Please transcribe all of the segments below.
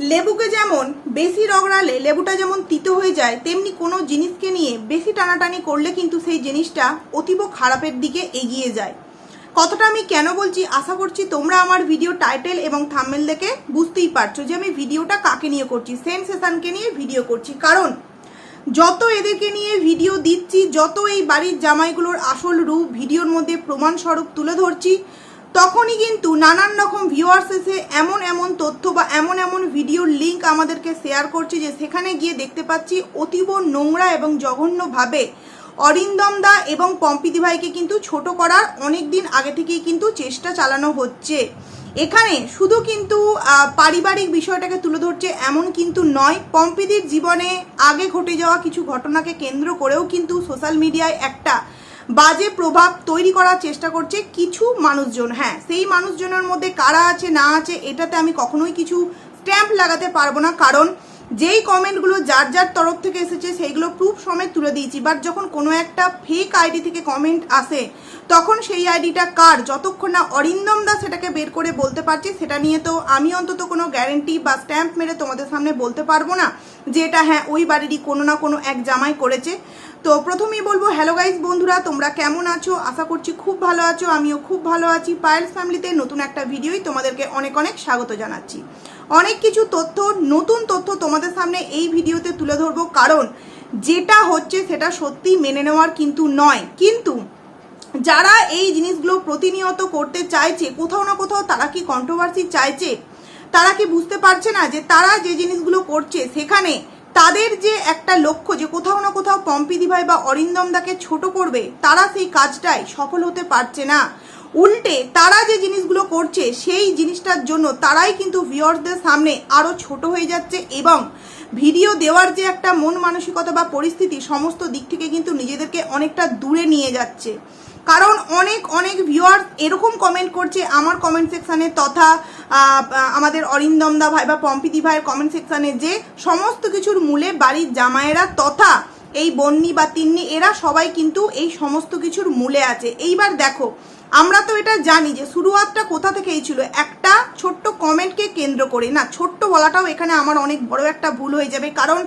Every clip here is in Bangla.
লেবুকে যেমন বেশি রগড়ালে লেবুটা যেমন তিতো হয়ে যায়, তেমনি কোনো জিনিসকে নিয়ে বেশি টানাটানি করলে কিন্তু সেই জিনিসটা অতীব খারাপের দিকে এগিয়ে যায়। কথাটা আমি কেন বলছি আশা করছি তোমরা আমার ভিডিও টাইটেল এবং থাম্বেল দেখে বুঝতেই পারছ যে আমি ভিডিওটা কাকে নিয়ে করছি, সেনসেশনকে নিয়ে ভিডিও করছি। কারণ যত এদেরকে নিয়ে ভিডিও দিচ্ছি, যত এই বাড়ির জামাইগুলোর আসল রূপ ভিডিওর মধ্যে প্রমাণস্বরূপ তুলে ধরছি তখনই কিন্তু নানান রকম ভিউয়ার্স এসে এমন এমন তথ্য বা এমন এমন ভিডিওর লিঙ্ক আমাদেরকে শেয়ার করছে যে সেখানে গিয়ে দেখতে পাচ্ছি অতীব নোংরা এবং জঘন্যভাবে অরিন্দম দা এবং পম্পিদি ভাইকে কিন্তু ছোট করার অনেক দিন আগে থেকেই কিন্তু চেষ্টা চালানো হচ্ছে। এখানে শুধু কিন্তু পারিবারিক বিষয়টাকে তুলে ধরছে এমন কিন্তু নয়, পম্পিদির জীবনে আগে ঘটে যাওয়া কিছু ঘটনাকে কেন্দ্র করেও কিন্তু সোশ্যাল মিডিয়ায় একটা বাজে প্রভাব তৈরি করার চেষ্টা করছে কিছু মানুষজন। হ্যাঁ সেই মানুষজনের মধ্যে কারা আছে, না আছে, এটাতে আমি কখনোই কিছু স্ট্যাম্প লাগাতে পারব না। কারণ যেই কমেন্টগুলো যার যার তরফ থেকে এসেছে, সেইগুলো প্রুফ সমেত তুলে দিয়েছি। বাট যখন কোনো একটা ফেক আইডি থেকে কমেন্ট আসে, তখন সেই আইডিটা কার? যতক্ষণ না অরিন্দম দা সেটাকে বের করে বলতে পারছি, সেটা নিয়ে তো আমি অন্তত কোনো গ্যারেন্টি বা স্ট্যাম্প মেরে তোমাদের সামনে বলতে পারব না যে এটা হ্যাঁ ওই বাড়িরই কোনো না কোনো এক জামাই করেছে। তো প্রথমেই বলব হ্যালো গাইজ বন্ধুরা, তোমরা কেমন আছো? আশা করছি খুব ভালো আছো, আমিও খুব ভালো আছি। পায়েলস ফ্যামিলিতে নতুন একটা ভিডিওই তোমাদেরকে অনেক অনেক স্বাগত জানাচ্ছি। অনেক কিছু তথ্য, নতুন তথ্য তোমাদের সামনে এই ভিডিওতে তুলে ধরবো। কারণ যেটা হচ্ছে সেটা সত্যি মেনে নেওয়ার কিন্তু নয়। কিন্তু যারা এই জিনিসগুলো প্রতিনিয়ত করতে চাইছে, কোথাও না কোথাও তারা কি কন্ট্রোভার্সি চাইছে? তারা কি বুঝতে পারছে না যে তারা যে জিনিসগুলো করছে, সেখানে তাদের যে একটা লক্ষ্য যে কোথাও না কোথাও পম্পিদি ভাই বা অরিন্দম দাকে ছোট করবে, তারা সেই কাজটায় সফল হতে পারছে না। উল্টে তারা যে জিনিসগুলো করছে, সেই জিনিসটার জন্য তারাই কিন্তু ভিউয়ার্সদের সামনে আরও ছোট হয়ে যাচ্ছে এবং ভিডিও দেওয়ার যে একটা মন মানসিকতা বা পরিস্থিতি সমস্ত দিক থেকে কিন্তু নিজেদেরকে অনেকটা দূরে নিয়ে যাচ্ছে। কারণ অনেক অনেক ভিউয়ার্স এরকম কমেন্ট করছে আমার কমেন্ট সেকশানে তথা আমাদের অরিন্দম দা ভাই বা পম্পিতি ভাইয়ের কমেন্ট সেকশানে যে সমস্ত কিছুর মূলে বাড়ির জামাইয়েরা তথা এই বন্নি বা তিন্নি, এরা সবাই কিন্তু এই সমস্ত কিছুর মূলে আছে। এইবার দেখো আমরা তো এটা জানি যে শুরুয়াতটা কোথা থেকেই ছিল? একটা ছোট্ট কমেন্টকে কেন্দ্র করে। না, ছোট্ট বলাটাও এখানে আমার অনেক বড় একটা ভুল হয়ে যাবে। কারণ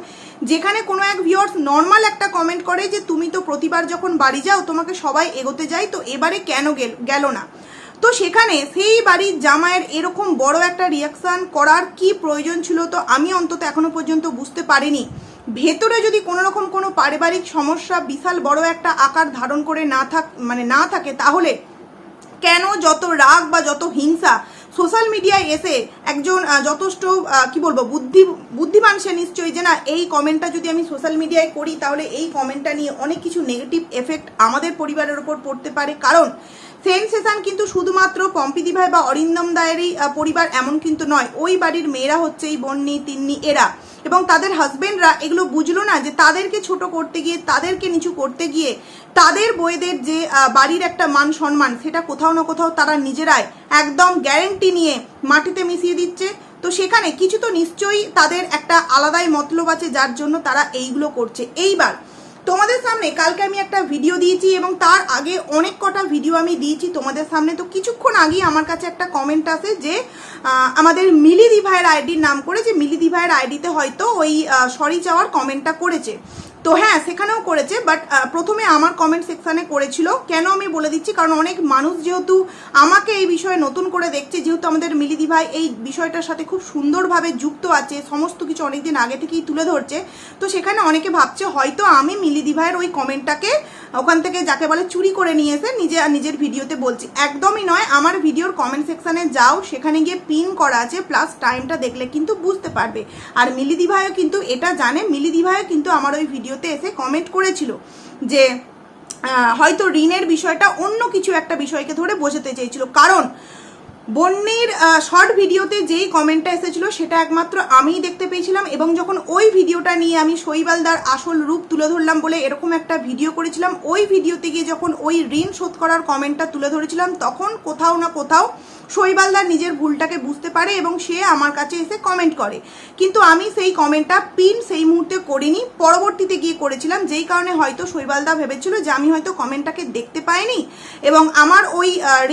যেখানে কোনো এক ভিউয়ার্স নর্মাল একটা কমেন্ট করে যে, তুমি তো প্রতিবার যখন বাড়ি যাও, তোমাকে সবাই এগোতে যায় তো এবারে কেন গেল গেল না? তো সেখানে সেই বাড়ির জামায়ের এরকম বড় একটা রিয়াকশন করার কি প্রয়োজন ছিল তো আমি অন্তত এখনও পর্যন্ত বুঝতে পারিনি। ভেতরে যদি কোনো রকম কোনো পারিবারিক সমস্যা, বিশাল বড় একটা আকার ধারণ করে না থাক মানে না থাকে, তাহলে কেন যত রাগ বা যত হিংসা সোশ্যাল মিডিয়ায় এসে একজন যথেষ্ট কি বলব, বুদ্ধি, বুদ্ধিমান সে নিশ্চয়ই যে না, এই কমেন্টটা যদি আমি সোশ্যাল মিডিয়ায় করি, তাহলে এই কমেন্টটা নিয়ে অনেক কিছু নেগেটিভ এফেক্ট আমাদের পরিবারের ওপর পড়তে পারে। কারণ সেনসেশন কিন্তু শুধুমাত্র পম্পিদি ভাই বা অরিন্দম দায়েরই পরিবার এমন কিন্তু নয়। ওই বাড়ির মেয়েরা হচ্ছে এই বন্নি, তিন্নি, এরা। এবং তাদের হাজবেন্ডরা এগুলো বুঝলো না যে তাদেরকে ছোট করতে গিয়ে, তাদেরকে নিচু করতে গিয়ে, তাদের বইদের যে বাড়ির একটা মান সম্মান, সেটা কোথাও না কোথাও তারা নিজেরাই একদম গ্যারেন্টি নিয়ে মাটিতে মিশিয়ে দিচ্ছে। তো সেখানে কিছু তো নিশ্চয়ই তাদের একটা আলাদাই মতলব আছে যার জন্য তারা এইগুলো করছে। এইবার তোমাদের সামনে কালকে আমি একটা ভিডিও দিয়েছি এবং তার আগে অনেক কটা ভিডিও আমি দিয়েছি তোমাদের সামনে। তো কিছুক্ষণ আগেই আমার কাছে একটা কমেন্ট আসে যে আমাদের মিলিদি ভাইয়ের আইডির নাম করে যে মিলিদি ভাইয়ের আইডিতে হয়তো ওই সরি যাওয়ার কমেন্টটা করেছে। তো হ্যাঁ সেখানেও করেছে বাট প্রথমে আমার কমেন্ট সেকশানে করেছিল। কেন আমি বলে দিচ্ছি? কারণ অনেক মানুষ যেহেতু আমাকে এই বিষয়ে নতুন করে দেখছে, যেহেতু আমাদের মিলিদি ভাই এই বিষয়টার সাথে খুব সুন্দরভাবে যুক্ত আছে, সমস্ত কিছু অনেকদিন আগে থেকেই তুলে ধরছে, তো সেখানে অনেকে ভাবছে, হয়তো আমি মিলিদি ভাইয়ের ওই কমেন্টটাকে ওখান থেকে যাকে বলে চুরি করে নিয়ে এসে নিজে, নিজের ভিডিওতে বলছি। একদমই নয়, আমার ভিডিওর কমেন্ট সেকশানে যাও, সেখানে গিয়ে পিন করা আছে প্লাস টাইমটা দেখলে কিন্তু বুঝতে পারবে। আর মিলিদি ভাইও কিন্তু এটা জানে, মিলিদি ভাইও কিন্তু আমার ওই ভিডিওতে এসে কমেন্ট করেছিল যে হয়তো ঋণের বিষয়টা অন্য কিছু একটা বিষয়কে ধরে বোঝাতে চেয়েছিল। কারণ বন্যের শর্ট ভিডিওতে যেই কমেন্টটা এসেছিল সেটা একমাত্র আমিই দেখতে পেয়েছিলাম এবং যখন ওই ভিডিওটা নিয়ে আমি শৈবালদার আসল রূপ তুলে ধরলাম বলে এরকম একটা ভিডিও করেছিলাম, ওই ভিডিওতে গিয়ে যখন ওই ঋণ শোধ করার কমেন্টটা তুলে ধরেছিলাম, তখন কোথাও না কোথাও শৈবালদার নিজের ভুলটাকে বুঝতে পারে এবং সে আমার কাছে এসে কমেন্ট করে। কিন্তু আমি সেই কমেন্টটা পিন সেই মুহূর্তে করিনি। পরবর্তীতে গিয়ে করেছিলাম, যেই কারণে হয়তো শৈবালদা ভেবেছিল যে আমি হয়তো কমেন্টটাকে দেখতে পাইনি এবং আমার ওই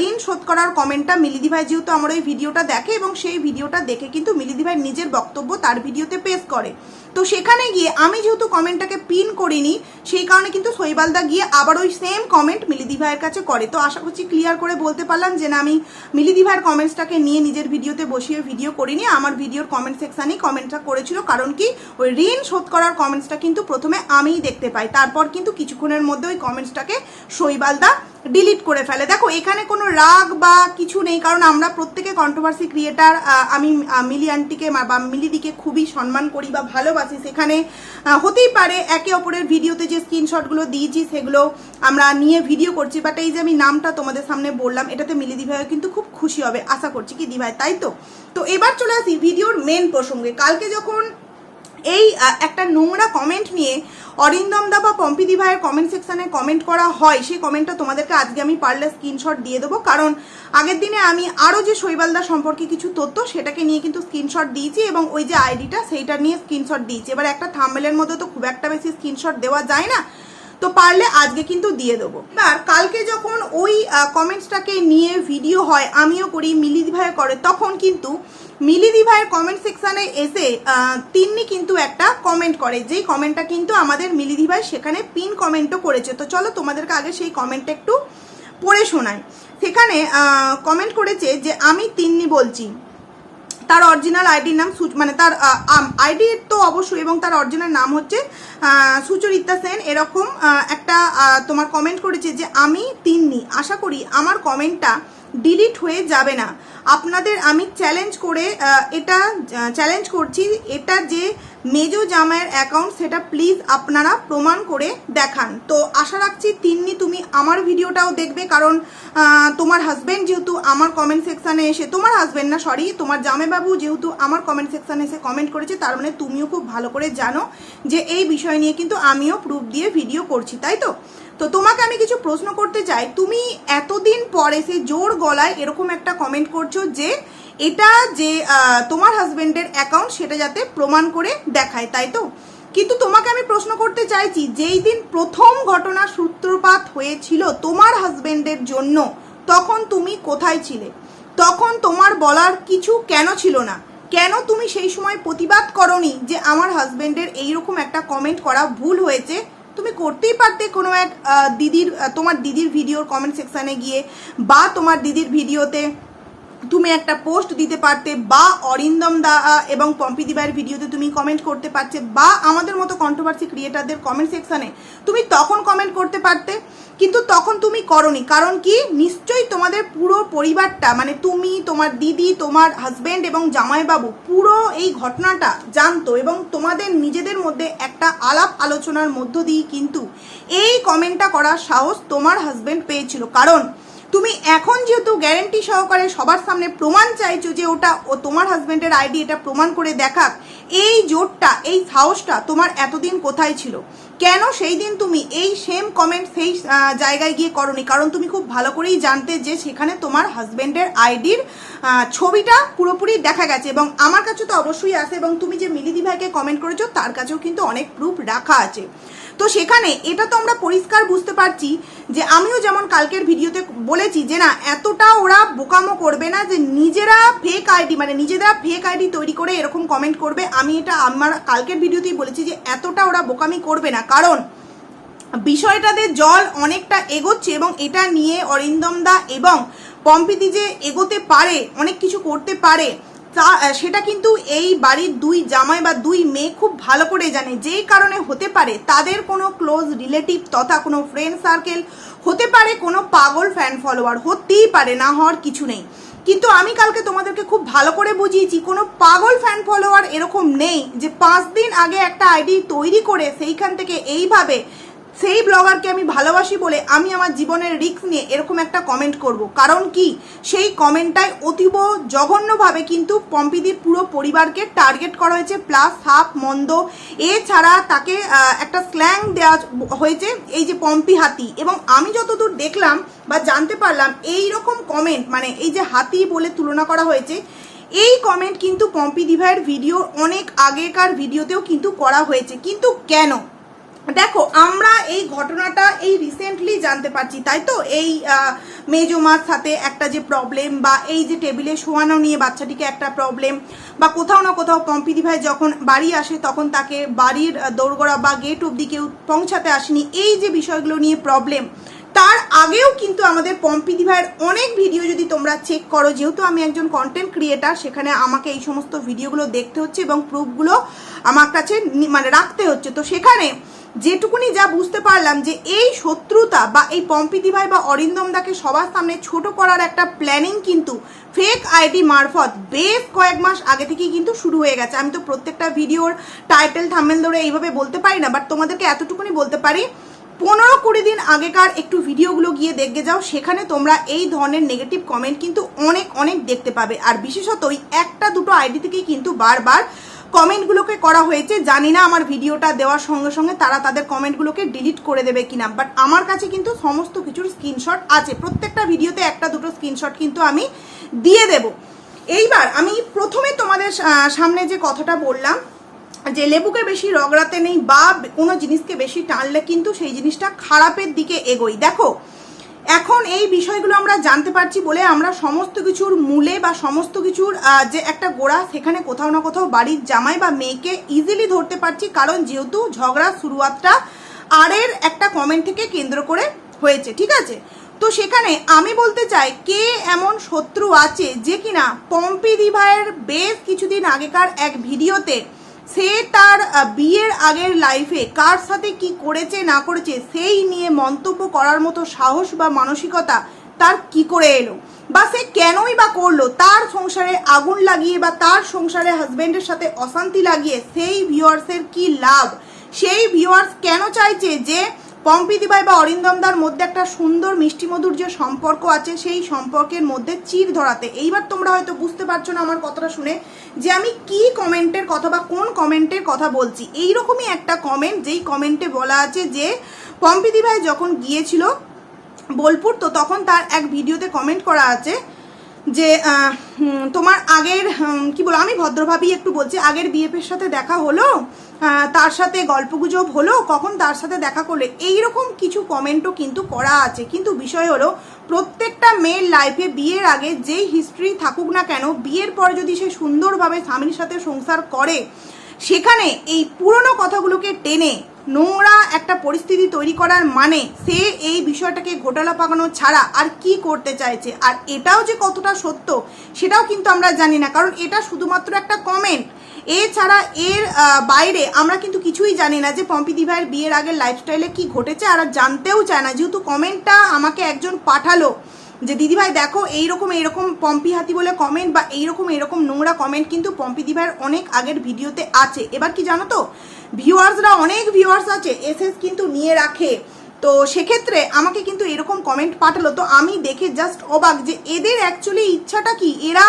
ঋণ শোধ করার কমেন্টটা মিলিদি ভাই যেহেতু আমার ওই ভিডিওটা দেখে এবং সেই ভিডিওটা দেখে কিন্তু মিলিদি ভাই নিজের বক্তব্য তার ভিডিওতে পেশ করে। তো সেখানে গিয়ে আমি যেহেতু কমেন্টটাকে পিন করিনি, সেই কারণে কিন্তু শৈবালদা গিয়ে আবার ওই সেম কমেন্ট মিলিদি ভাইয়ের কাছে করে। তো আশা করছি ক্লিয়ার করে বলতে পারলাম যে না, আমি মিলিদি ভাইয়ের কমেন্টসটাকে নিয়ে নিজের ভিডিওতে বসিয়ে ভিডিও করিনি। আমার ভিডিওর কমেন্ট সেকশানেই কমেন্টটা করেছিল, কারণ কি ওই ঋণ শোধ করার কমেন্টসটা কিন্তু প্রথমে আমিই দেখতে পাই। তারপর কিন্তু কিছুক্ষণের মধ্যে ওই কমেন্টসটাকে শৈবালদা ডিলিট করে ফেলে। দেখো, এখানে কোনো রাগ বা কিছু নেই, কারণ আমরা প্রত্যেকে কন্ট্রোভার্সি ক্রিয়েটার আমি মিলি আন্টিকে বা মিলিদিকে খুবই সম্মান করি বা ভালোবাসি। সেখানে হতেই পারে একে অপরের ভিডিওতে যে স্ক্রিনশটগুলো দিয়েছি সেগুলো আমরা নিয়ে ভিডিও করছি বাট এই যে আমি নামটা তোমাদের সামনে বললাম, এটাতে মিলি দিভাইও কিন্তু খুব খুশি হবে, আশা করছি কি দিভাই, তাই তো? তো এবার চলে আসি ভিডিওর মেন প্রসঙ্গে। কালকে যখন এই একটা নোংরা কমেন্ট নিয়ে অরিন্দম দা বা পম্পিদি ভাইয়ের কমেন্ট সেকশানে কমেন্ট করা হয়, সেই কমেন্টটা তোমাদেরকে আজকে আমি পারলে স্ক্রিনশট দিয়ে দেবো। কারণ আগের দিনে আমি আরও যে শৈবালদা সম্পর্কে কিছু তথ্য, সেটাকে নিয়ে কিন্তু স্ক্রিনশট দিয়েছি এবং ওই যে আইডিটা সেইটা নিয়ে স্ক্রিনশট দিয়েছি। এবার একটা থাম্বেলের মধ্যে তো খুব একটা বেশি স্ক্রিনশট দেওয়া যায় না। তো পারলে আজকে কিন্তু দিয়ে দেবো। এবার কালকে যখন ওই কমেন্টসটাকে নিয়ে ভিডিও হয়, আমিও করি, মিলিদি ভাই করে, তখন কিন্তু মিলিদি ভাইয়ের কমেন্ট সেকশানে এসে তিন্নি কিন্তু একটা কমেন্ট করে। যেই কমেন্টটা কিন্তু আমাদের মিলিদি ভাই সেখানে পিন কমেন্টও করেছে। তো চলো তোমাদেরকে আগে সেই কমেন্টটা একটু পড়ে শোনাই। সেখানে কমেন্ট করেছে যে, আমি তিন্নি বলছি তার অরিজিনাল আইডির নাম মানে তার আইডি তো অবশ্যই এবং তার অরিজিনাল নাম হচ্ছে সুচরিতা সেন। এরকম একটা তোমার কমেন্ট করেছে যে, আমি তিন্নি। আশা করি আমার কমেন্টটা ডিলিট হয়ে যাবে না। আপনাদের আমি চ্যালেঞ্জ করে এটা চ্যালেঞ্জ করছি, এটা যে মেজো জামাইয়ের অ্যাকাউন্ট সেটা প্লিজ আপনারা প্রমাণ করে দেখান। তো আশা রাখছি তিন্নি তুমি আমার ভিডিওটাও দেখবে কারণ তোমার হাজব্যান্ড যেহেতু আমার কমেন্ট সেকশানে এসে, তোমার হাজব্যান্ড না সরি তোমার জামাইবাবু যেহেতু আমার কমেন্ট সেকশানে এসে কমেন্ট করেছে, তার মানে তুমিও খুব ভালো করে জানো যে এই বিষয় নিয়ে কিন্তু আমিও প্রুফ দিয়ে ভিডিও করছি, তাই তো? তো তোমাকে আমি কিছু প্রশ্ন করতে চাই। তুমি এতদিন পরে সে জোর গলায় এরকম একটা কমেন্ট করছ যে এটা যে তোমার হাজবেন্ডের অ্যাকাউন্ট সেটা যাতে প্রমাণ করে দেখায়, তাই তো? কিন্তু তোমাকে আমি প্রশ্ন করতে চাইছি, যেই দিন প্রথম ঘটনা সূত্রপাত হয়েছিল তোমার হাজবেন্ডের জন্য, তখন তুমি কোথায় ছিলে? তখন তোমার বলার কিছু কেন ছিল না? কেন তুমি সেই সময় প্রতিবাদ করনি যে আমার হাজবেন্ডের এইরকম একটা কমেন্ট করা ভুল হয়েছে? তুমি করতেই পারতে কোনো এক দিদির তোমার দিদির ভিডিওর কমেন্ট সেকশানে গিয়ে বা তোমার দিদির ভিডিওতে তুমি একটা পোস্ট দিতে পারতে, বা অরিন্দম দা এবং পম্পি দিবার ভিডিওতে তুমি কমেন্ট করতে পারতে, বা আমাদের মতো কন্ট্রোভার্সি ক্রিয়েটারদের কমেন্ট সেকশানে তুমি তখন কমেন্ট করতে পারতে, কিন্তু তখন তুমি করনি। কারণ কি? নিশ্চয়ই তোমাদের পুরো পরিবারটা মানে তুমি, তোমার দিদি, তোমার হাজব্যান্ড এবং জামাইবাবু পুরো এই ঘটনাটা জানতো এবং তোমাদের নিজেদের মধ্যে একটা আলাপ আলোচনার মধ্য দিয়ে কিন্তু এই কমেন্টটা করার সাহস তোমার হাজব্যান্ড পেয়েছিল। কারণ তুমি এখন যেহেতু গ্যারেন্টি সহকারে সবার সামনে প্রমাণ চাইছো যে ওটা ও তোমার হাজব্যান্ডের আইডি এটা প্রমাণ করে দেখাক, এই জোরটা, এই সাহসটা তোমার এতদিন কোথায় ছিল? কেন সেই দিন তুমি এই সেম কমেন্ট সেই জায়গায় গিয়ে করনি? কারণ তুমি খুব ভালো করেই জানতে যে সেখানে তোমার হাজবেন্ডের আইডির ছবিটা পুরোপুরি দেখা গেছে। এবং আমার কাছে তো অবশ্যই আছে এবং তুমি যে মিলিদি ভাইকে কমেন্ট করেছ, তার কাছেও কিন্তু অনেক প্রুফ রাখা আছে। তো সেখানে এটা তো আমরা পরিষ্কার বুঝতে পারছি যে আমিও যেমন কালকের ভিডিওতে বলেছি যে না, এতটা ওরা বোকামো করবে না যে নিজেরা ফেক আইডি মানে নিজেরা ফেক আইডি তৈরি করে এরকম কমেন্ট করবে। আমি এটা আমার কালকের ভিডিওতেই বলেছি যে এতটা ওরা বোকামি করবে না। কারণ বিষয়টাতে জল অনেকটা এগোচ্ছে এবং এটা নিয়ে অরিন্দম দা এবং পম্পিতি যে এগোতে পারে, অনেক কিছু করতে পারে, তা সেটা কিন্তু এই বাড়ির দুই জামাই বা দুই মেয়ে খুব ভালো করে জানে। যেই কারণে হতে পারে, তাদের কোনো ক্লোজ রিলেটিভ তথা কোনো ফ্রেন্ড সার্কেল হতে পারে, কোনো পাগল ফ্যান ফলোয়ার হতেই পারে, না হওয়ার কিছু নেই। কিন্তু আমি কালকে তোমাদেরকে খুব ভালো করে বুঝিয়েছি, কোনো পাগল ফ্যান ফলোয়ার এরকম নেই যে পাঁচ দিন আগে একটা আইডি তৈরি করে সেইখান থেকে এইভাবে সেই ব্লগারকে আমি ভালোবাসি বলে আমি আমার জীবনের রিস্ক নিয়ে এরকম একটা কমেন্ট করব। কারণ কি? সেই কমেন্টটায় অতীব জঘন্যভাবে কিন্তু পম্পিদির পুরো পরিবারকে টার্গেট করা হয়েছে প্লাস হাফ মন্দ। এছাড়া তাকে একটা স্ল্যাং দেওয়া হয়েছে, এই যে পম্পি হাতি। এবং আমি যতদূর দেখলাম বা জানতে পারলাম এই রকম কমেন্ট মানে এই যে হাতি বলে তুলনা করা হয়েছে, এই কমেন্ট কিন্তু পম্পি দিভাইয়ের ভিডিও অনেক আগেকার ভিডিওতেও কিন্তু করা হয়েছে। কিন্তু কেন? দেখো, আমরা এই ঘটনাটা এই রিসেন্টলি জানতে পারছি, তাই তো? এই মেজমার সাথে একটা যে প্রবলেম বা এই যে টেবিলে শোয়ানো নিয়ে বাচ্চাটিকে একটা প্রবলেম বা কোথাও না কোথাও পম্পিদি ভাই যখন বাড়ি আসে, তখন তাকে বাড়ির দোরগোড়া বা গেট অব্দি কেউ পৌঁছাতে আসেনি। এই যে বিষয়গুলো নিয়ে প্রবলেম তার আগেও কিন্তু আমাদের পম্পিদি ভাইয়ের অনেক ভিডিও যদি তোমরা চেক করো, যেহেতু আমি একজন কন্টেন্ট ক্রিয়েটার সেখানে আমাকে এই সমস্ত ভিডিওগুলো দেখতে হচ্ছে এবং প্রুফগুলো আমার কাছে মানে রাখতে হচ্ছে। তো সেখানে যেটুকুনি যা বুঝতে পারলাম যে এই শত্রুতা বা এই পম্পিদি ভাই বা অরিন্দম দাকে সবার সামনে ছোট করার একটা প্ল্যানিং কিন্তু ফেক আইডি মারফত বেশ কয়েক মাস আগে থেকেই কিন্তু শুরু হয়ে গেছে। আমি তো প্রত্যেকটা ভিডিওর টাইটেল থামেল ধরে এইভাবে বলতে পারি না বাট তোমাদেরকে এতটুকুনি বলতে পারি পনেরো কুড়ি দিন আগেকার একটু ভিডিওগুলো গিয়ে দেখে যাও, সেখানে তোমরা এই ধরনের নেগেটিভ কমেন্ট কিন্তু অনেক অনেক দেখতে পাবে। আর বিশেষত ওই একটা দুটো আইডি থেকেই কিন্তু বারবার কমেন্টগুলোকে করা হয়েছে। জানি না আমার ভিডিওটা দেওয়ার সঙ্গে সঙ্গে তারা তাদের কমেন্টগুলোকে ডিলিট করে দেবে কিনা বাট আমার কাছে কিন্তু সমস্ত কিছুর স্ক্রিনশট আছে। প্রত্যেকটা ভিডিওতে একটা দুটো স্ক্রিনশট কিন্তু আমি দিয়ে দেব। এইবার আমি প্রথমে তোমাদের সামনে যে কথাটা বললাম যে লেবুকে বেশি রগড়াতে নেই বা কোনো জিনিসকে বেশি টানলে কিন্তু সেই জিনিসটা খারাপের দিকে এগোই দেখো, এখন এই বিষয়গুলো আমরা জানতে পারছি বলে আমরা সমস্ত কিছুর মূলে বা সমস্ত কিছুর যে একটা গোড়া, সেখানে কোথাও না কোথাও বাড়ির জামাই বা মেয়েকে ইজিলি ধরতে পারছি। কারণ যেহেতু ঝগড়া শুরুয়াতটা আরের একটা কমেন্ট থেকে কেন্দ্র করে হয়েছে, ঠিক আছে? তো সেখানে আমি বলতে চাই, কে এমন শত্রু আছে যে কিনা পম্পি দিভাইয়ের বেশ কিছুদিন আগেকার এক ভিডিওতে সে তার বিয়ের আগের লাইফে কার সাথে কি করেছে, না করেছে, সেই নিয়ে মন্তব্য করার মতো সাহস বা মানসিকতা তার কি করে এলো? বা সে কেনই বা করল? তার সংসারে আগুন লাগিয়ে বা তার সংসারে হাজব্যান্ডের সাথে অশান্তি লাগিয়ে সেই ভিউয়ার্সের কি লাভ? সেই ভিউয়ার্স কেন চাইছে যে পম্পিদি ভাই বা অরিন্দমদার মধ্যে একটা সুন্দর মিষ্টি মধুর যে সম্পর্ক আছে, সেই সম্পর্কের মধ্যে চির ধরাতে। এইবার তোমরা হয়তো বুঝতে পারছ না আমার কথাটা শুনে যে আমি কি কমেন্টের কথা বা কোন কমেন্টের কথা বলছি। এইরকমই একটা কমেন্ট যেই কমেন্টে বলা আছে যে পম্পিদি ভাই যখন গিয়েছিল বোলপুর, তো তখন তার এক ভিডিওতে কমেন্ট করা আছে যে তোমার আগের কি বলো, আমি ভদ্রভাবেই একটু বলছি, আগের বিএফের সাথে দেখা হলো? তার সাথে গল্পগুজব হলো, কখন তার সাথে দেখা করলে, এইরকম কিছু কমেন্টও কিন্তু করা আছে। কিন্তু বিষয় হলো, প্রত্যেকটা মেয়ের লাইফে বিয়ের আগে যেই হিস্ট্রি থাকুক না কেন, বিয়ের পর যদি সে সুন্দরভাবে স্বামীর সাথে সংসার করে, সেখানে এই পুরনো কথাগুলোকে টেনে নোংরা একটা পরিস্থিতি তৈরি করার মানে সে এই বিষয়টাকে ঘোটালা পাকানো ছাড়া আর কি করতে চাইছে? আর এটাও যে কতটা সত্য, সেটাও কিন্তু আমরা জানি না। কারণ এটা শুধুমাত্র একটা কমেন্ট এছাড়া এর বাইরে আমরা কিন্তু কিছুই জানি না যে পম্পি দিভাইয়ের বিয়ের আগের লাইফস্টাইলে কি ঘটেছে। আর জানতেও চায় না। যেহেতু কমেন্টটা আমাকে একজন পাঠালো যে, দিদিভাই, দেখো এইরকম এইরকম পম্পি হাতি বলে কমেন্ট বা এইরকম এইরকম নোংরা কমেন্ট কিন্তু পম্পি দিভাইয়ের অনেক আগের ভিডিওতে আছে। এবার কি জানো তো ভিউয়ার্সরা, অনেক ভিউয়ার্স আছে, এসএস কিন্তু নিয়ে রাখে। তো সেক্ষেত্রে আমাকে কিন্তু এরকম কমেন্ট পাঠালো। তো আমি দেখে জাস্ট অবাক যে এদের অ্যাকচুয়ালি ইচ্ছাটা কি? এরা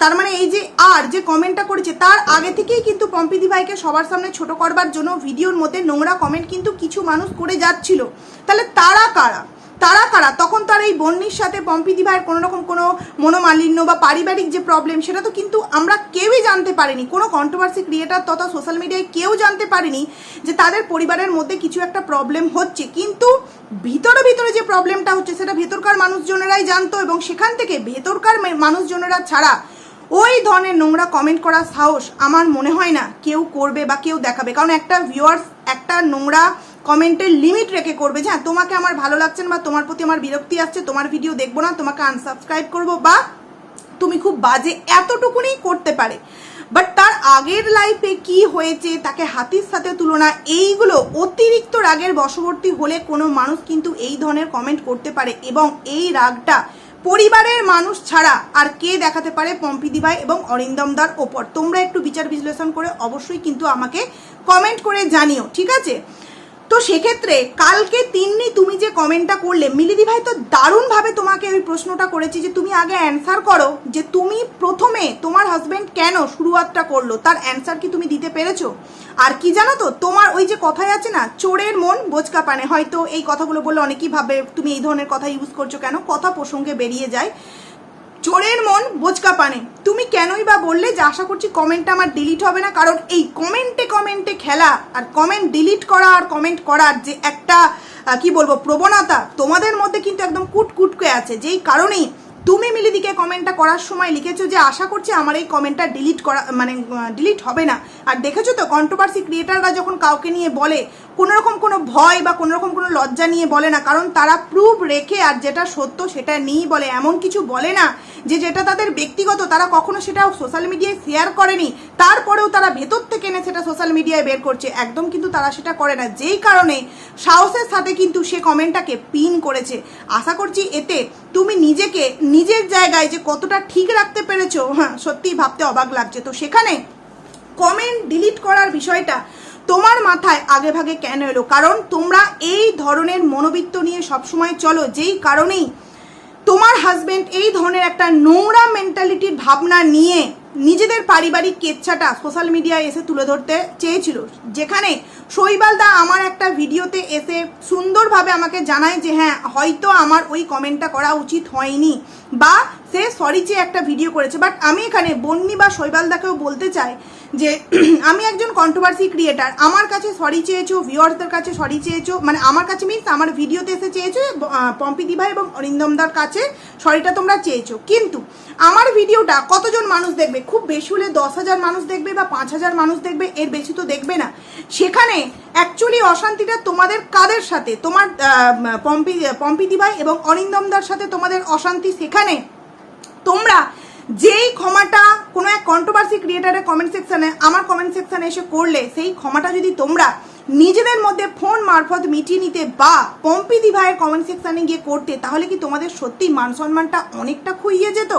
তার মানে এই যে আর যে কমেন্টটা করেছে, তার আগে থেকেই কিন্তু পম্পিদি ভাইকে সবার সামনে ছোট করবার জন্য, ভিডিওর মধ্যে নোংরা কমেন্ট কিন্তু কিছু মানুষ করে যাচ্ছিল। তাহলে তারা কারা? তারা কারা? তখন তার এই বন্যির সাথে পম্পিদি ভাইয়ের কোনো রকম কোনো মনোমালিন্য বা পারিবারিক যে প্রবলেম সেটা তো কিন্তু আমরা কেউই জানতে পারিনি। কোনো কন্ট্রোভার্সি ক্রিয়েটার তথা সোশ্যাল মিডিয়ায় কেউ জানতে পারিনি যে তাদের পরিবারের মধ্যে কিছু একটা প্রবলেম হচ্ছে। কিন্তু ভিতরে ভিতরে যে প্রবলেমটা হচ্ছে, সেটা ভেতরকার মানুষজনেরাই জানতো এবং সেখান থেকে ভেতরকার মানুষজনেরা ছাড়া ওই ধরনের নোংরা কমেন্ট করার সাহস আমার মনে হয় না কেউ করবে বা কেউ দেখাবে। কারণ একটা ভিউয়ার্স একটা নোংরা কমেন্টের লিমিট রেখে করবে যে হ্যাঁ তোমাকে আমার ভালো লাগছে বা তোমার প্রতি আমার বিরক্তি আসছে, তোমার ভিডিও দেখব না, তোমাকে আনসাবস্ক্রাইব করব বা তুমি খুব বাজে এতটুকুনি করতে পারে। বাট তার আগের লাইফে কি হয়েছে, তাকে হাতির সাথে তুলনা, এইগুলো অতিরিক্ত রাগের বশবর্তী হলে কোনো মানুষ কিন্তু এই ধরনের কমেন্ট করতে পারে এবং এই রাগটা পরিবারের মানুষ ছাড়া আর কে দেখাতে পারে পম্পিদি ভাই এবং অরিন্দমদার ওপর। তোমরা একটু বিচার বিশ্লেষণ করে অবশ্যই কিন্তু আমাকে কমেন্ট করে জানিও, ঠিক আছে? তো সেক্ষেত্রে কালকে তিন্নি তুমি যে কমেন্টটা করলে, মিলিদি ভাই তো দারুণভাবে তোমাকে ওই প্রশ্নটা করেছি যে তুমি আগে অ্যান্সার করো যে তুমি প্রথমে তোমার হাজব্যান্ড কেন শুরুয়াতটা করল, তার অ্যান্সার কি তুমি দিতে পেরেছ? আর কি জানো তো, তোমার ওই যে কথায় আছে না, চোরের মন বোচকা পানে। হয়তো এই কথাগুলো বললে অনেকেই ভাবে তুমি এই ধরনের কথা ইউজ করছ কেন? কথা প্রসঙ্গে বেরিয়ে যায়। চোরের মন বোচকা পানে। তুমি কেনই বা বললে যে আশা করছি কমেন্টটা আমার ডিলিট হবে না, কারণ এই কমেন্টে কমেন্টে খেলা আর কমেন্ট ডিলিট করা আর কমেন্ট করার যে একটা কি বলব, প্রবণতা তোমাদের মধ্যে কিন্তু একদম কুটকুটকে আছে। যেই কারণেই তুমি মিলিদিকে কমেন্টটা করার সময় লিখেছো যে, আশা করছি আমার এই কমেন্টটা ডিলিট করা মানে ডিলিট হবে না। আর দেখেছ তো কন্ট্রোভার্সি ক্রিয়েটাররা যখন কাউকে নিয়ে বলে কোনো রকম কোনো ভয় বা কোনো রকম কোনো লজ্জা নিয়ে বলে না, কারণ তারা প্রুফ রেখে আর যেটা সত্য সেটা নিয়েই বলে, এমন কিছু বলে না, যে যেটা তাদের ব্যক্তিগত, তারা কখনো সেটা সোশ্যাল মিডিয়ায় শেয়ার করেনি। তারপরেও তারা ভেতর থেকে এনে সেটা সোশ্যাল মিডিয়ায় বের করছে। একদম কিন্তু তারা সেটা করে না। যেই কারণে সাহসের সাথে কিন্তু সে কমেন্টটাকে পিন করেছে। আশা করছি এতে তুমি নিজেকে নিজের জায়গায় যে কতটা ঠিক রাখতে পেরেছ হ্যাঁ সত্যিই ভাবতে অবাক লাগছে। তো সেখানে কমেন্ট ডিলিট করার বিষয়টা তোমার মাথায় আগে ভাগে কেন এলো? কারণ তোমরা এই ধরনের মনোবৃত্ত নিয়ে সবসময় চলো, যেই কারণেই তোমার হাজবেন্ড এই ধরনের একটা নোংরা মেন্টালিটির ভাবনা নিয়ে নিজেদের পারিবারিক কেচ্ছাটা সোশ্যাল মিডিয়ায় এসে তুলে ধরতে চেয়েছিল। যেখানে শৈবালদা আমার একটা ভিডিওতে এসে সুন্দরভাবে আমাকে জানায় যে হ্যাঁ হয়তো আমার ওই কমেন্টটা করা উচিত হয়নি। বা সে সরি চেয়ে একটা ভিডিও করেছে বাট আমি এখানে বন্নি বা শৈবালদাকেও বলতে চাই যে আমি একজন কন্ট্রোভার্সি ক্রিয়েটার আমার কাছে সরি চেয়েছো ভিউয়ার্সদের কাছে সরি চেয়েছো মানে আমার কাছে মিনস আমার ভিডিওতে এসে চেয়েছো আহ, পম্পি দিভাই এবং অরিন্দমদার কাছে সরিটা তোমরা চেয়েছো। কিন্তু আমার ভিডিওটা কতজন মানুষ দেখবে? খুব বেশি হলে দশ হাজার মানুষ দেখবে বা পাঁচ হাজার মানুষ দেখবে এর বেশি তো দেখবে না। সেখানে অ্যাকচুয়ালি অশান্তিটা তোমাদের কাদের সাথে? তোমার পম্পি পম্পি দিভাই এবং অরিন্দমদার সাথে তোমাদের অশান্তি সেখানে? তোমরা যেই ক্ষমাটা কোনো এক কন্ট্রোভার্সি ক্রিয়েটারের কমেন্ট সেকশনে আমার কমেন্ট সেকশনে এসে করলে, সেই ক্ষমাটা যদি তোমরা নিজেদের মধ্যে ফোন মারফত মিটিয়ে নিতে বা পম্পি দি ভাইয়ের কমেন্ট সেকশানে গিয়ে করতে, তাহলে কি তোমাদের সত্যি মান সম্মানটা অনেকটা খুইয়ে যেত?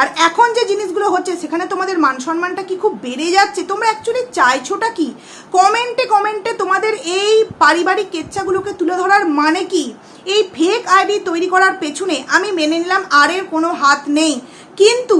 আর এখন যে জিনিসগুলো হচ্ছে, সেখানে তোমাদের মান সম্মানটা কি খুব বেড়ে যাচ্ছে? তোমরা অ্যাকচুয়ালি চাইছোটা কি? কমেন্টে কমেন্টে তোমাদের এই পারিবারিক কেচ্ছাগুলোকে তুলে ধরার মানে কি? এই ফেক আইডি তৈরি করার পেছনে আমি মেনে নিলাম আর এর কোনো হাত নেই। কিন্তু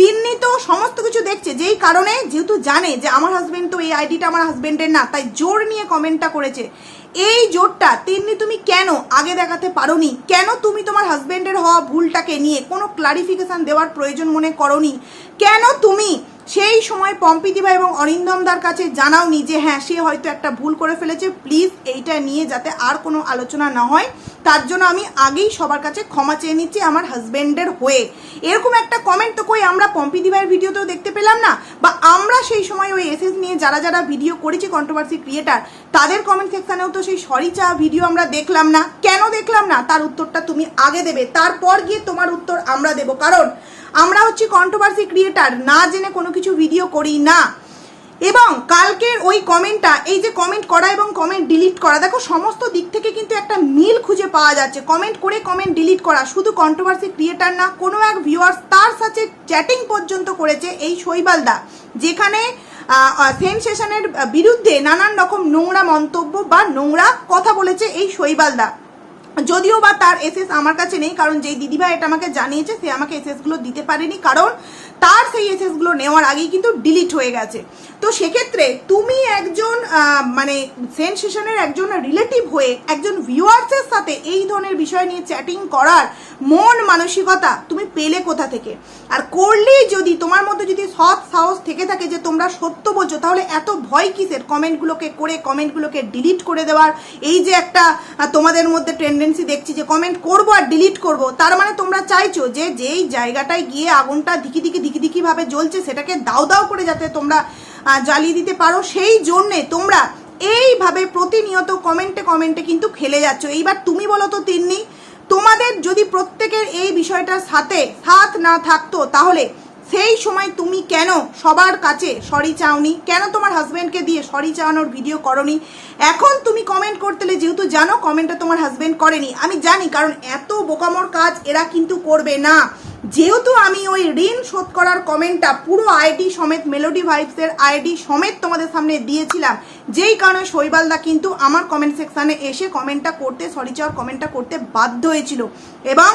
তিন্নি তো সমস্ত কিছু দেখছে, যেই কারণে যেহেতু জানে যে আমার হাজবেন্ড তো এই আইডিটা আমার হাজবেন্ডের না, তাই জোর নিয়ে কমেন্টটা করেছে। এই জোটটা তিন্নি তুমি কেন আগে দেখাতে পারোনি? কেন তুমি তোমার হাজব্যান্ডের হওয়া ভুলটাকে নিয়ে কোনো ক্লারিফিকেশান দেওয়ার প্রয়োজন মনে করনি? কেন তুমি সেই সময় পম্পিদিভা এবং অরিন্দমদার কাছে জানাওনি যে হ্যাঁ সে হয়তো একটা ভুল করে ফেলেছে। প্লিজ এইটা নিয়ে যাতে আর কোনো আলোচনা না হয়। তার জন্য আমি আগেই সবার কাছে ক্ষমা চেয়ে নিচ্ছি আমার হাজব্যান্ডের হয়ে। এরকম একটা কমেন্ট তো কই আমরা পম্পিদিভাইয়ের ভিডিওতেও দেখতে পেলাম না? বা আমরা সেই সময় ওই এসএস নিয়ে যারা যারা ভিডিও করেছি কন্ট্রোভার্সি ক্রিয়েটার তাদের কমেন্ট সেকশানেও তো সেই সরি চা ভিডিও আমরা দেখলাম না। কেন দেখলাম না? তার উত্তরটা তুমি আগে দেবে। তারপর গিয়ে তোমার উত্তর আমরা দেব। কারণ আমরা হচ্ছি কন্ট্রোভার্সি ক্রিয়েটার না জেনে কোনো কিছু ভিডিও করি না। এবং কালকের ওই কমেন্টটা এই যে কমেন্ট করা এবং কমেন্ট ডিলিট করা, দেখো সমস্ত দিক থেকে কিন্তু একটা মিল খুঁজে পাওয়া যাচ্ছে। কমেন্ট করে কমেন্ট ডিলিট করা, শুধু কন্ট্রোভার্সি ক্রিয়েটার না, কোনো এক ভিউয়ার্স তার সাথে চ্যাটিং পর্যন্ত করেছে এই শৈবালদা যেখানে সেনসেশনের বিরুদ্ধে নানান রকম নোংরা মন্তব্য বা নোংরা কথা বলেছে এই শৈবালদা যদিও বা তার এসএস আমার কাছে নেই, কারণ যেই দিদিভাই এটা আমাকে জানিয়েছে, সে আমাকে এসএসগুলো দিতে পারেনি, কারণ তার সেই এসএসগুলো নেওয়ার আগেই কিন্তু ডিলিট হয়ে গেছে। তো সেক্ষেত্রে তুমি একজন মানে সেনসেশনের একজন রিলেটিভ হয়ে একজন ভিউয়ার্সের সাথে এই ধরনের বিষয় নিয়ে চ্যাটিং করার মন মানসিকতা তুমি পেলে কোথা থেকে? আর করলেই যদি তোমার মধ্যে যদি সৎ সাহস থেকে থাকে যে তোমরা সত্য বলছো, তাহলে এত ভয় কিসের? কমেন্টগুলোকে করে, কমেন্টগুলোকে ডিলিট করে দেওয়ার। এই যে একটা তোমাদের মধ্যে টেন্ডেন্সি দেখছি যে কমেন্ট করব আর ডিলিট করব, তার মানে তোমরা চাইছো যে যেই জায়গাটায় গিয়ে আগুনটা দিকি দিকি দিকি দিকি ভাবে জ্বলছে, সেটাকে দাও দাও করে যাতে তোমরা জ্বালিয়ে দিতে পারো। সেই জন্যে তোমরা এইভাবে প্রতিনিয়ত কমেন্টে কমেন্টে কিন্তু খেলে যাচ্ছ। এইবার তুমি বলো তো তিন্নি, তোমাদের যদি প্রত্যেকের এই বিষয়টার সাথে সাথ না থাকতো, তাহলে সেই সময় তুমি কেন সবার কাছে সরি চাওনি? কেন তোমার হাজব্যান্ডকে দিয়ে সরি চাওয়ানোর ভিডিও করনি? এখন তুমি কমেন্ট করতেলে যেহেতু জানো কমেন্টটা তোমার হাজব্যান্ড করেনি, আমি জানি কারণ এত বোকামোর কাজ এরা কিন্তু করবে না। যেহেতু আমি ওই ঋণ শোধ করার কমেন্টটা পুরো আইডি সমেত মেলোডি ভাইবসের আইডি সমেত তোমাদের সামনে দিয়েছিলাম, যেই কারণে শৈবালদা কিন্তু আমার কমেন্ট সেকশানে এসে কমেন্টটা করতে সরি চাওয়ার কমেন্টটা করতে বাধ্য হয়েছিল। এবং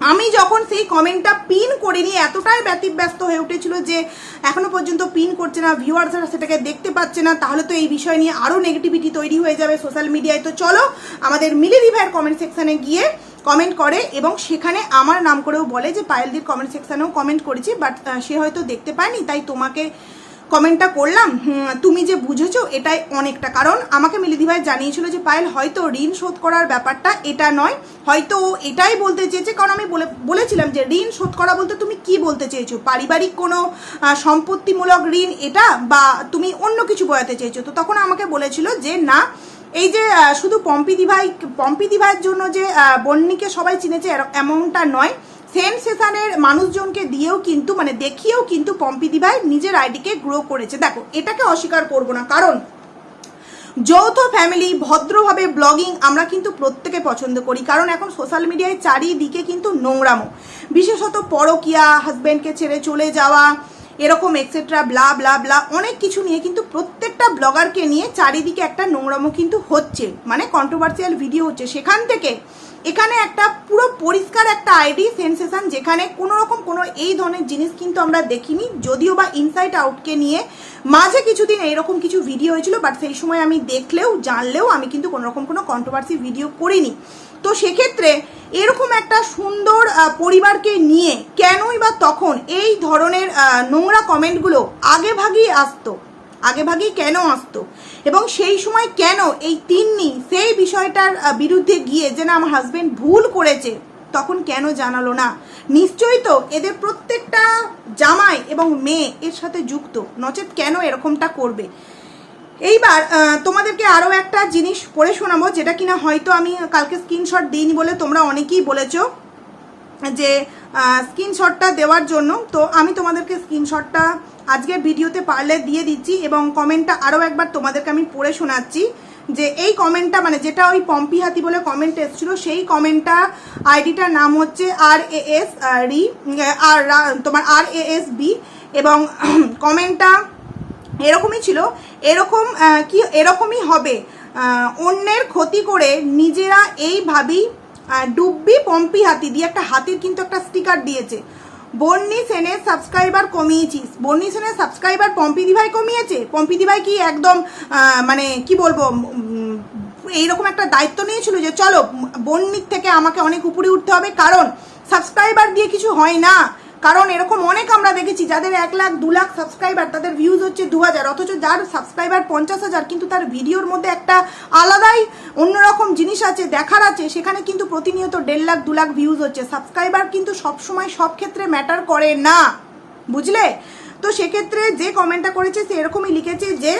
আমি যখন সেই কমেন্টটা পিন করে নিয়ে এতটাই ব্যতিব্যস্ত হয়ে উঠেছিল যে এখনও পর্যন্ত পিন করছে না ভিউয়ার্সরা সেটাকে দেখতে পাচ্ছে না, তাহলে তো এই বিষয় নিয়ে আরও নেগেটিভিটি তৈরি হয়ে যাবে সোশ্যাল মিডিয়ায় তো চলো আমাদের মিলি ভাইয়ের কমেন্ট সেকশানে গিয়ে কমেন্ট করে এবং সেখানে আমার নাম করেও বলে যে পায়েলদির কমেন্ট সেকশানেও কমেন্ট করেছি বাট সে হয়তো দেখতে পায়নি, তাই তোমাকে কমেন্টটা করলাম তুমি যে বুঝেছ এটাই অনেকটা। কারণ আমাকে মিলিদি ভাই জানিয়েছিল যে, পায়েল, হয়তো ঋণ শোধ করার ব্যাপারটা এটা নয়। হয়তো এটাই বলতে চেয়েছে, কারণ আমি বলে, বলেছিলাম যে, ঋণ শোধ করা বলতে তুমি কি বলতে চেয়েছো? পারিবারিক কোনো সম্পত্তিমূলক ঋণ এটা? বা তুমি অন্য কিছু বোঝাতে চেয়েছো? তো তখন আমাকে বলেছিল যে, না, এই যে শুধু পম্পি দিভাই পম্পি দিভাইয়ের জন্য যে বন্নিকে সবাই চিনেছে এমনটা নয়। সেনসেশনের মানুষজনকে দিয়েও কিন্তু মানে দেখিয়েও কিন্তু পম্পি দিভাই নিজের আইডিকে গ্রো করেছে। দেখো, এটাকে অস্বীকার করব না, কারণ যৌথ ফ্যামিলি ভদ্রভাবে ব্লগিং আমরা কিন্তু প্রত্যেকে পছন্দ করি, কারণ এখন সোশ্যাল মিডিয়ায় চারিদিকে কিন্তু নোংরামো। বিশেষত পরকিয়া হাজব্যান্ডকে ছেড়ে চলে যাওয়া এরকম এক্সেট্রা ব্লা ব্লা ব্লা অনেক কিছু নিয়ে কিন্তু প্রত্যেকটা ব্লগারকে নিয়ে চারিদিকে একটা নোংরামো কিন্তু হচ্ছে। মানে কন্ট্রোভার্সিয়াল ভিডিও হচ্ছে। সেখান থেকে এখানে একটা পুরো পরিষ্কার একটা আইডি সেন্সেশন যেখানে কোনো রকম কোনো এই ধরনের জিনিস কিন্তু আমরা দেখিনি। যদিও বা ইনসাইট আউটকে নিয়ে মাঝে কিছুদিন এইরকম কিছু ভিডিও হয়েছিল বাট সেই সময় আমি দেখলেও, জানলেও আমি কিন্তু কোনো রকম কোনো কন্ট্রোভার্সি ভিডিও করিনি। তো সেক্ষেত্রে এরকম একটা সুন্দর পরিবারকে নিয়ে কেনই বা তখন এই ধরনের নোংরা কমেন্টগুলো আগে ভাগেই আসতো? আগে ভাগেই কেন আসতো? এবং সেই সময় কেন এই তিন্নি সেই বিষয়টার বিরুদ্ধে গিয়ে যে না আমার হাজব্যান্ড ভুল করেছে, তখন কেন জানালো না? নিশ্চয়ই তো এদের প্রত্যেকটা জামাই এবং মেয়ে এর সাথে যুক্ত। নচেত কেন এরকমটা করবে? এইবার তোমাদেরকে আরও একটা জিনিস পড়ে শোনাবো, যেটা কিনা হয়তো আমি কালকে স্ক্রিনশট দিইনি বলে তোমরা অনেকেই বলেছ, যে স্ক্রিনশটটা দেওয়ার জন্য। তো আমি তোমাদেরকে স্ক্রিনশটটা আজকের ভিডিওতে পারলে দিয়ে দিচ্ছি এবং কমেন্টটা আরও একবার তোমাদেরকে আমি পড়ে শোনাচ্ছি, যে এই কমেন্টটা মানে যেটা ওই পম্পি হাতি বলে কমেন্ট এসেছিল, সেই কমেন্টটা আইডিটার নাম হচ্ছে আর এ এস রি আর তোমার আর এ এস বি এবং কমেন্টটা এরকমই ছিল। এরকম কি, এরকমই হবে। অন্যের ক্ষতি করে নিজেরা এইভাবেই ডুববি পম্পি হাতি দিয়ে একটা হাতির কিন্তু একটা স্টিকার দিয়েছে। বন্নি সেনের সাবস্ক্রাইবার কমিয়েছিস বন্নি সেনের সাবস্ক্রাইবার পম্পি দিভাই কমিয়েছে? পম্পি দিভাই কি একদম মানে কি বলব এইরকম একটা দায়িত্ব নিয়েছিল যে চলো, বন্নির থেকে আমাকে অনেক উপরে উঠতে হবে। কারণ সাবস্ক্রাইবার দিয়ে কিছু হয় না। কারণ এরকম অনেক আমরা দেখেছি, যাদের এক লাখ, দু লাখ সাবস্ক্রাইবার তাদের ভিউজ হচ্ছে দু হাজার অথচ যার সাবস্ক্রাইবার পঞ্চাশ হাজার, কিন্তু তার ভিডিওর মধ্যে একটা আলাদাই অন্যরকম জিনিস আছে, দেখার আছে, সেখানে কিন্তু প্রতিনিয়ত দেড় লাখ, দু লাখ ভিউজ হচ্ছে। সাবস্ক্রাইবার কিন্তু সবসময় সব ক্ষেত্রে ম্যাটার করে না। বুঝলে? তো সেক্ষেত্রে যে কমেন্টটা করেছে, সে এরকমই লিখেছে যে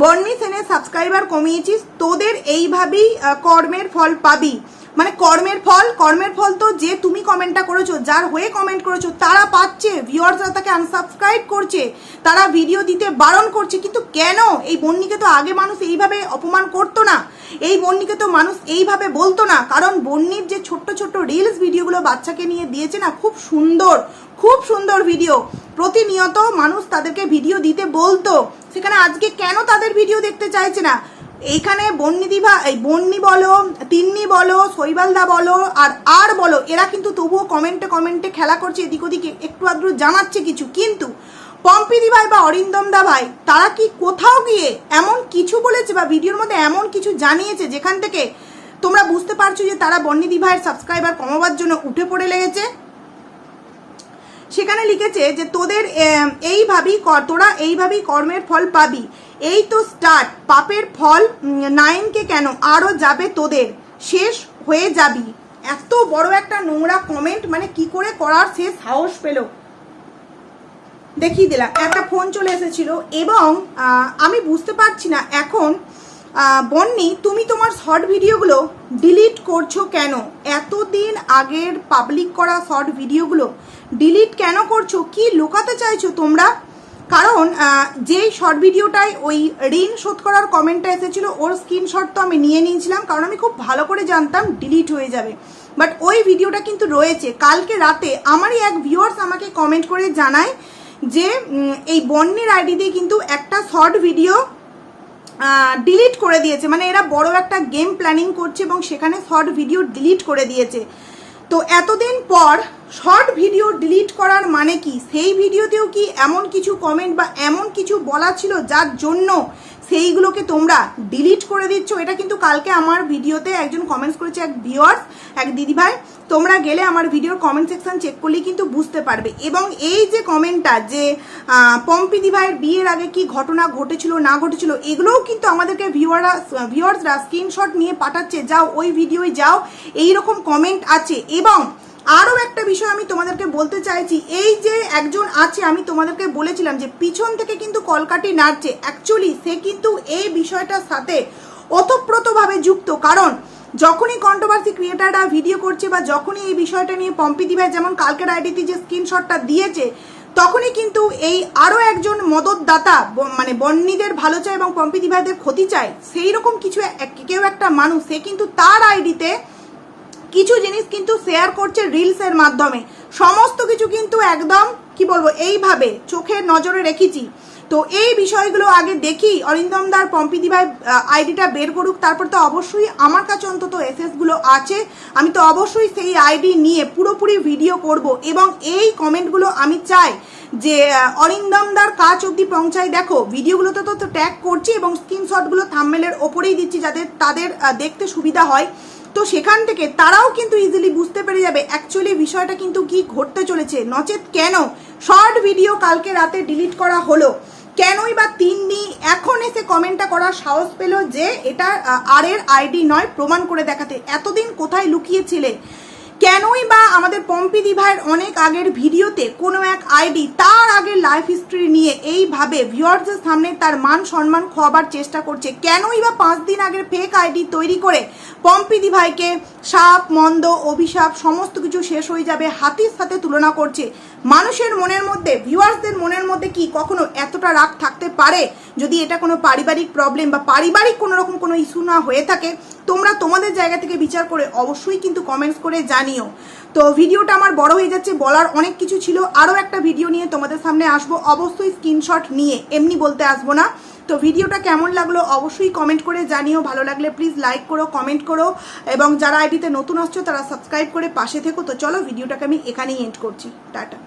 বর্ণি সেনের সাবস্ক্রাইবার কমিয়েছিস, তোদের এইভাবেই কর্মের ফল পাবি। মানে কর্মের ফল কর্মের ফল তো যে তুমি কমেন্টটা করেছ, যার হয়ে কমেন্ট করেছ, তারা পাচ্ছে ভিউয়ার্সরা তাকে আনসাবস্ক্রাইব করছে, তারা ভিডিও দিতে বারণ করছে, কিন্তু কেন? এই বন্নিকে তো আগে মানুষ এইভাবে অপমান করতো না, এই বন্নিকে তো মানুষ এইভাবে বলতো না, কারণ বন্নির যে ছোট্ট ছোট্ট রিলস ভিডিওগুলো বাচ্চাকে নিয়ে দিয়েছে না, খুব সুন্দর খুব সুন্দর ভিডিও প্রতিনিয়ত মানুষ তাদেরকে ভিডিও দিতে বলতো, সেখানে আজকে কেন তাদের ভিডিও দেখতে চাইছে না? এইখানে বন্নি দিভা, এই বন্নি বলো, তিন্নি বলো, শৈবালদা বলো, আর আর বলো, এরা কিন্তু তবুও কমেন্টে কমেন্টে খেলা করছে, এদিক ওদিকে একটু আধটু জানাচ্ছে কিছু। কিন্তু পম্পি দি ভাই বা অরিন্দম দা ভাই, তারা কি কোথাও গিয়ে এমন কিছু বলেছে বা ভিডিওর মধ্যে এমন কিছু জানিয়েছে যেখান থেকে তোমরা বুঝতে পারছ যে তারা বন্নি দি ভাইয়ের সাবস্ক্রাইবার কমাবার জন্য উঠে পড়ে লেগেছে? সেখানে লিখেছে যে, তোদের এইভাবেই কর, তোরা এইভাবেই কর্মের ফল পাবি। এই তো স্টার্ট পাপের ফল নাইনকে কেন? আরও যাবে তোদের। শেষ হয়ে যাবি। এত বড় একটা নোংরা কমেন্ট মানে কি করে করার সে সাহস পেল? দেখিয়ে দিলাম। একটা ফোন চলে এসেছিল এবং আমি বুঝতে পারছি না এখন বন্নি, তুমি তোমার শর্ট ভিডিওগুলো ডিলিট করছ কেন? এতদিন আগের পাবলিক করা শর্ট ভিডিওগুলো ডিলিট কেন করছ? কি লুকাতে চাইছো তোমরা? কারণ যেই শর্ট ভিডিওটায় ওই ঋণ শোধ করার কমেন্টটা এসেছিল, ওর স্ক্রিনশট তো আমি নিয়ে নিয়েছিলাম, কারণ আমি খুব ভালো করে জানতাম ডিলিট হয়ে যাবে। বাট ওই ভিডিওটা কিন্তু রয়েছে। কালকে রাতে আমারই এক ভিউয়ার্স আমাকে কমেন্ট করে জানায় যে এই বন্যের আইডি দিয়ে কিন্তু একটা শর্ট ভিডিও ডিলিট করে দিয়েছে। মানে এরা বড় একটা গেম প্ল্যানিং করছে এবং সেখানে শর্ট ভিডিও ডিলিট করে দিয়েছে। তো এতদিন পর শর্ট ভিডিও ডিলিট করার মানে কি? সেই ভিডিওতেও কি এমন কিছু কমেন্ট বা এমন কিছু বলা ছিল যার জন্য সেইগুলোকে তোমরা ডিলিট করে দিচ্ছ। এটা কিন্তু কালকে আমার ভিডিওতে একজন কমেন্টস করেছে এক ভিওয়ার্স এক দিদিভাই। তোমরা গেলে আমার ভিডিওর কমেন্ট সেকশন চেক করলেই কিন্তু বুঝতে পারবে। এবং এই যে কমেন্টটা যে আহ, পম্পি দিভাইয়ের বিয়ের আগে কি ঘটনা ঘটেছিল না ঘটেছিল এগুলোও কিন্তু আমাদেরকে ভিউয়াররা ভিউয়ার্সরা স্ক্রিনশট নিয়ে পাঠাচ্ছে। যাও ওই ভিডিওয় যাও এই রকম কমেন্ট আছে। এবং আরও একটা বিষয় আমি তোমাদেরকে বলতে চাইছি, এই যে একজন আছে, আমি তোমাদেরকে বলেছিলাম যে পিছন থেকে কিন্তু কলকাটি নাড়ছে। অ্যাকচুয়ালি সে কিন্তু এই বিষয়টার সাথে ওতপ্রোতভাবে যুক্ত। কারণ, যখনই কন্ট্রোভার্সি ক্রিয়েটাররা ভিডিও করছে বা যখনই এই বিষয়টা নিয়ে পম্পি দিভাই যেমন কালকের আইডিতে যে স্ক্রিনশটটা দিয়েছে, তখনই কিন্তু এই আরও একজন মদতদাতা মানে বন্যীদের ভালো চায় এবং পম্পি দিভাইদের ক্ষতি চায় সেই রকম কিছু কেউ একটা মানুষ, সে কিন্তু তার আইডিতে কিছু জিনিস কিন্তু শেয়ার করছে রিলসের মাধ্যমে। সমস্ত কিছু কিন্তু একদম কি বলব এইভাবে চোখের নজরে রেখেছি। তো এই বিষয়গুলো আগে দেখি। অরিন্দম দার পম্পিদি ভাই আইডিটা বের করুক তারপর তো অবশ্যই আমার কাছে অন্তত এসএসগুলো আছে। আমি তো অবশ্যই সেই আইডি নিয়ে পুরোপুরি ভিডিও করব এবং এই কমেন্টগুলো আমি চাই যে আহ, অরিন্দম দার কাজ অবধি পৌঁছায়। দেখো ভিডিওগুলোতে তো তো ট্যাগ করছি এবং স্ক্রিনশটগুলো থাম্বেলের ওপরেই দিচ্ছি যাতে তাদের দেখতে সুবিধা হয়। তো সেখান থেকে তারাও কিন্তু ইজিলি বুঝতে পেরে যাবে। অ্যাকচুয়ালি বিষয়টা কিন্তু কি ঘটতে চলেছে? নচেত কেন? শর্ট ভিডিও কালকে রাতে ডিলিট করা হলো। কেনই বা তিন্নি এখন এসে কমেন্টটা করার সাহস পেল যে এটা আর এর আইডি নয়, প্রমাণ করে দেখাতে। এতদিন কোথায় লুকিয়েছিলে কেনই বা আমাদের পম্পি দিভাইয়ের অনেক আগের ভিডিওতে কোনো এক আইডি তার আগের লাইফ হিস্ট্রি নিয়ে এইভাবে ভিউয়ার্সের সামনে তার মান সম্মান খোয়াবার চেষ্টা করছে, কেনই বা পাঁচ দিন আগের ফেক আইডি তৈরি করে পম্পি দিভাইকে সাপ, মন্দ, অভিশাপ, সমস্ত কিছু শেষ হয়ে যাবে হাতির সাথে তুলনা করছে। মানুষের মনের মধ্যে ভিউয়ার্সদের মনের মধ্যে কি কখনো এতটা রাগ থাকতে পারে? যদি এটা কোনো পারিবারিক প্রবলেম বা পারিবারিক কোনো রকম কোনো ইস্যু না হয়ে থাকে, তোমরা তোমাদের জায়গা থেকে বিচার করে অবশ্যই কিন্তু কমেন্টস করে জানিও। তো ভিডিওটা আমার বড় হয়ে যাচ্ছে, বলার অনেক কিছু ছিল। আরও একটা ভিডিও নিয়ে তোমাদের সামনে আসব, অবশ্যই স্ক্রিনশট নিয়ে, এমনি বলতে আসব না। তো ভিডিওটা কেমন লাগল অবশ্যই কমেন্ট করে জানিও, ভালো লাগলে প্লিজ লাইক করো কমেন্ট করো, এবং যারা আইডিতে নতুন আসছো তারা সাবস্ক্রাইব করে পাশে থেকো। তো চলো ভিডিওটাকে আমি এখানেই এন্ড করছি। টাটা।